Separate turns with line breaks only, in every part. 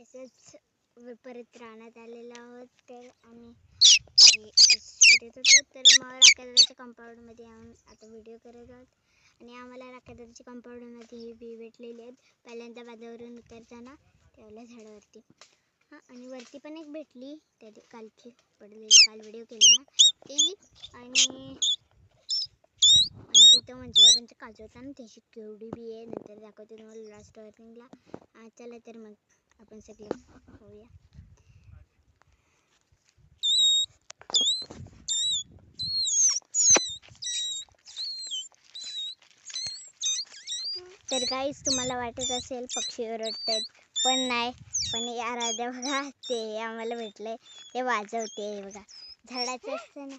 असंच परत रानात आलेलो आहोत तर आम्ही फिरत होतो. तर मग राखादाराच्या कंपाऊंडमध्ये आम्ही आता व्हिडिओ करत आहोत. आणि आम्हाला राखादाराच्या कंपाऊंडमध्ये ही बी भेटलेली आहेत. पहिल्यांदा बाजावरून उतरताना त्यावेळेला झाडावरती. हां आणि वरती पण एक भेटली. त्या कालची पडलेली काल व्हिडिओ केली ना तेही. आणि तिथं मंजुबाबांचा काजू होता ना त्याची केवढी बी आहे. नंतर दाखवते तुम्हाला लास्ट वॉर्निंगला चला तर मग. आपण सगळे होऊया तर काहीच तुम्हाला वाटत असेल पक्षी ओरडतात पण नाही. पण हे आराध्या बघा ते आम्हाला भेटलंय. ते वाजवते हे बघा. झाडाचं असतं ना.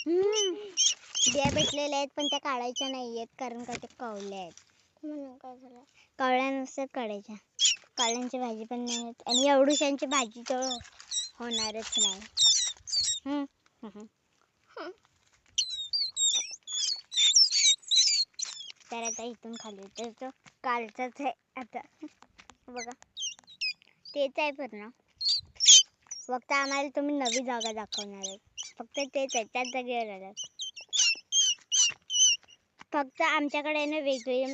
हम्म. बिया भेटलेल्या आहेत पण त्या काढायच्या नाही आहेत कारण का ते कवल्या आहेत. म्हणून काय झालं? कवळ्या नसतात काढायच्या. कवळ्यांची भाजी पण नाही होत आणि एवढूशांची भाजी तर होणारच नाही. हम्म. हम्म. तर आता इथून खाली तर तो कालचाच आहे आता. बघा. तेच आहे पूर्ण. फक्त आम्हाला तुम्ही नवी जागा दाखवणार आहे फक्त तेच आहे. त्याच जागेवर आलात फक्त आमच्याकडे ना वेगळे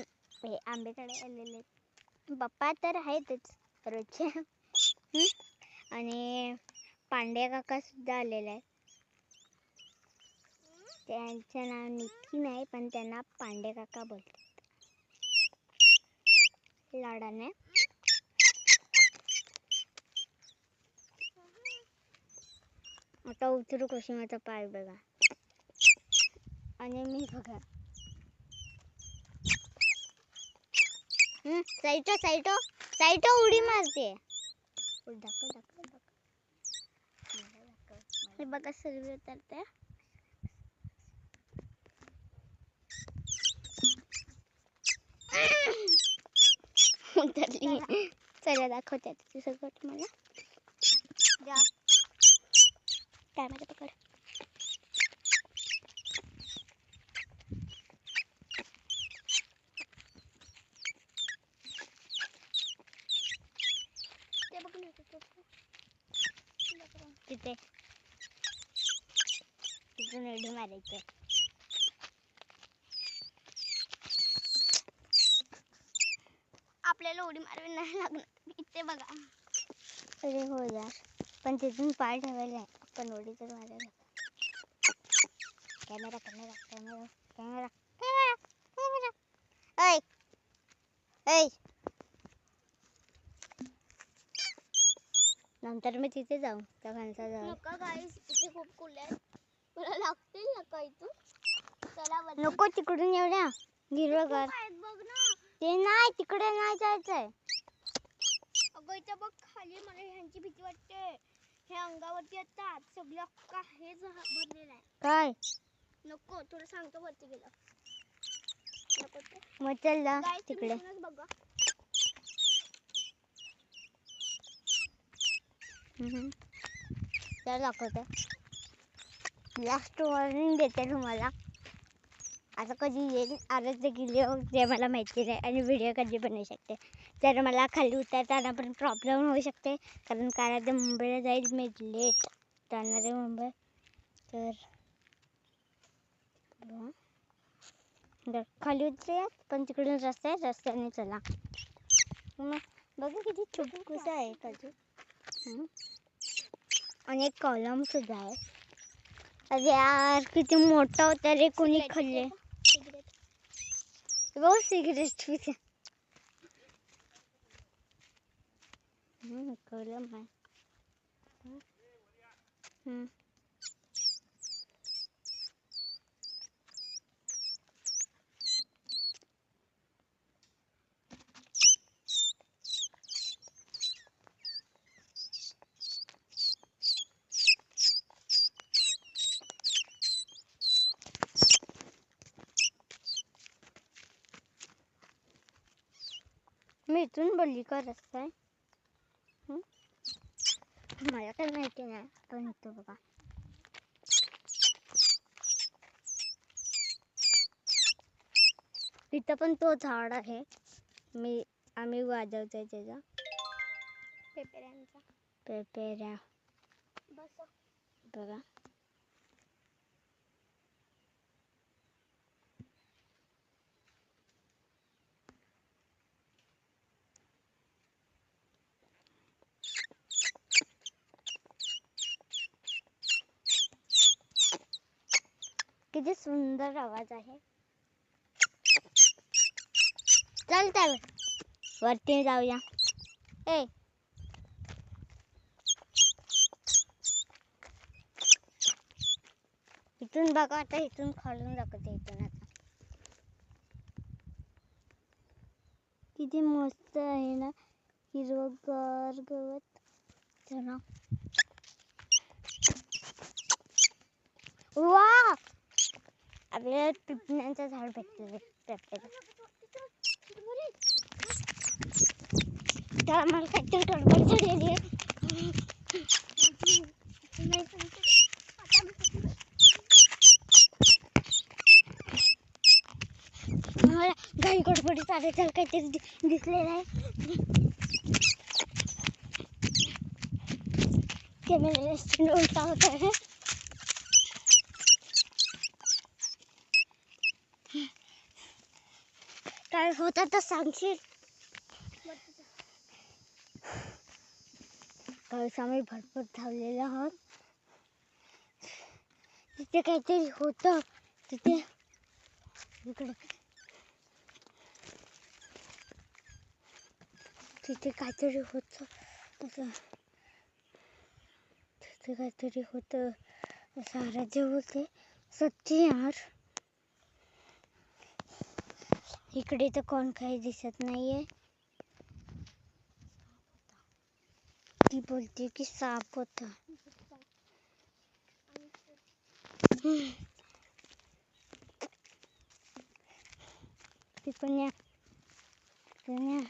हे आंबेकडे आलेले आहेत. पप्पा तर आहेतच रोजचे आणि पांड्या काका सुद्धा आलेले आहेत. त्यांचं नाव नितीन आहे पण त्यांना पांडे काका बोलतात. लाडाने. आता उतरू कुसुमाचा पाय बघा. आणि मी बघा. साईटो साईटो साईटो उडी मारते. दाखव दाखव दाखव. हे बघा सर्व उतरते उतरली. चला दाखवते. सगळं तुम्हाला. जा. कॅमेरा पकड ते बघ ना तिथे. तिथे अजून उडी मारायचं आपल्याला उडी मारवी नाही लागणार. इथे बघा. अरे हो यार. पण तिथून पाय ठेवायला आहे आपण उडी तर मारायला. Camera camera camera camera camera camera. ऐ ऐ. नंतर मी तिथे जाऊ. त्या फणसाजवळ
नका गाईस इथे खूप कुल आहेत. तुला लागतील नका इथून चला वरती.
नको तिकडून एवढ्या हिरवगार.
आहेत बघ ना.
ते नाही तिकडे नाही जायचंय.
अगं इथं बघ खाली मला ह्यांची भीती वाटते. हे अंगावरती येतात सगळं अख्खा हेच हा- भरलेलं आहे.
काय?
नको तुला सांगतो वरती गेलं नको ते.
मग चल जा
Guys, तुम्ही
तिकडे.
इथूनच बघा.
हम्म. तर दाखवते. लास्ट वॉर्निंग देते तुम्हाला. आता कधी येईल आरच गेली ते मला माहिती नाही आणि व्हिडिओ कधी बनवू शकते. तर मला खाली उतरताना पण प्रॉब्लेम होऊ शकते कारण काय ते मुंबईला जाईल मी लेट जाणार आहे मुंबई. तर खाली उतरूया पण तिकडून रस्ता आहे रस्त्याने चला. मग बघा किती छोटूसा आहे. काजू हम्म. आणि एक कॉलम सुद्धा आहे. अरे यार किती मोठा होता रे कोणी खाल्ले.
दे बघ, cigarette.
बहुत सिगरेट पीते हम्म, कॉलम मी इथून बोलली का रस्ता आहे हं? मला काय माहिती नाही पण इथं बघा इथं पण तो झाड आहे मी आम्ही वाजवतोय त्याचा
पेपऱ्यांचा
पेपेऱ्या बघा किती सुंदर आवाज आहे. चल चल वरती जाऊया. ए. इथून बघा आता इथून खालून दाखवते इथून आता. किती मस्त आहे ना हिरवगार गवत. चला. वा! आपल्याला पिपण्यांचं झाड भेटलं पेपऱ्याचं तर मला काहीतरी गडबड झालेली आहे.
नाही
घाई गडबडी चालत चाल काहीतरी दिसलेलं आहे. कॅमेरा उलटा होता आहे काय होतं तर सांगशील? काहीच आम्ही भरपूर धावलेलो आहोत. तिथे काहीतरी होतं तिथे इकडे. तिथे काहीतरी होतं असं तिथे काहीतरी होतं असं राज्य होते. सच्ची यार. इकडे तर कोण काही दिसत नाहीये. ती बोलते की साप होता. पिपण्या पिपण्या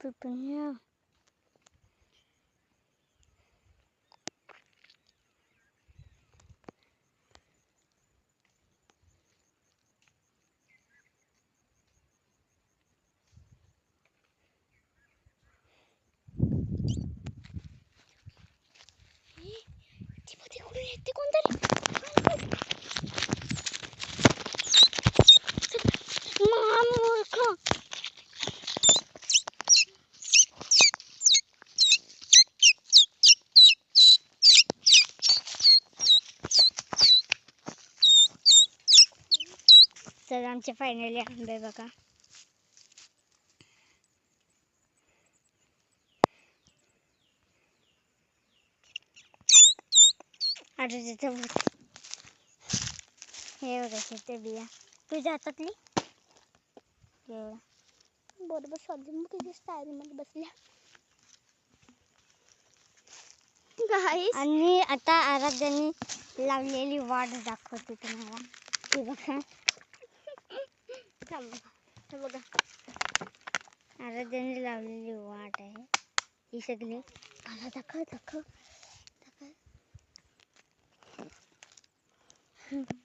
पिपण्या te contare. M-am. Să dăm ce fainele am bebeca. आता तिथे. हे बघा तिथे बिया। तुझ्या हातातली बघा.
बरोबर स्वाधीन किती स्टाईल बसल्या
आणि आता आराध्याने लावलेली वाट दाखवते तुम्हाला हे बघा
थांब बघा।
आराध्याने लावलेली वाट आहे ही सगळी मला दाखव दाखव दाखव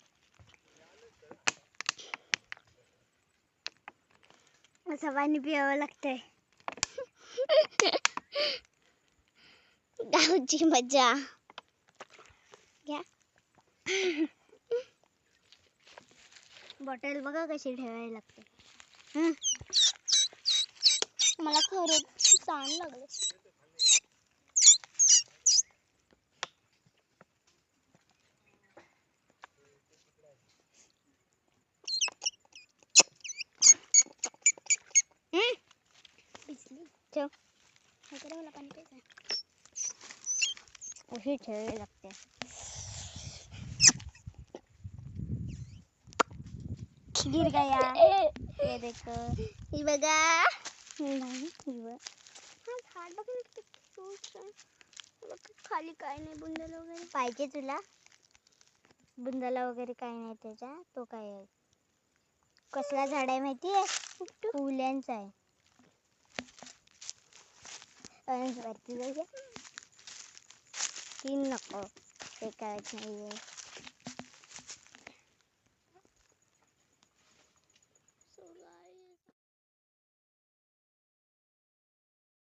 असं पाणी पियावं लागतंय. गावची मजा. घ्या. बॉटल बघा कशी ठेवायला लागते.
मला खरंच ताण लागले
हं.
भिजली
ठेव
हे करा
अशी ठेवावी लागते गिर गया ये देखो
बघा
नाही
झाड बघ खाली काय नाही बुंदल वगैरे
पाहिजे तुला बुंदाला वगैरे काय नाही त्याच्या तो काय आहे कसला झाड आहे माहिती आहे फुल्यांचा आहे अं, वरती जाऊया तीन नको ते कळत नाहीये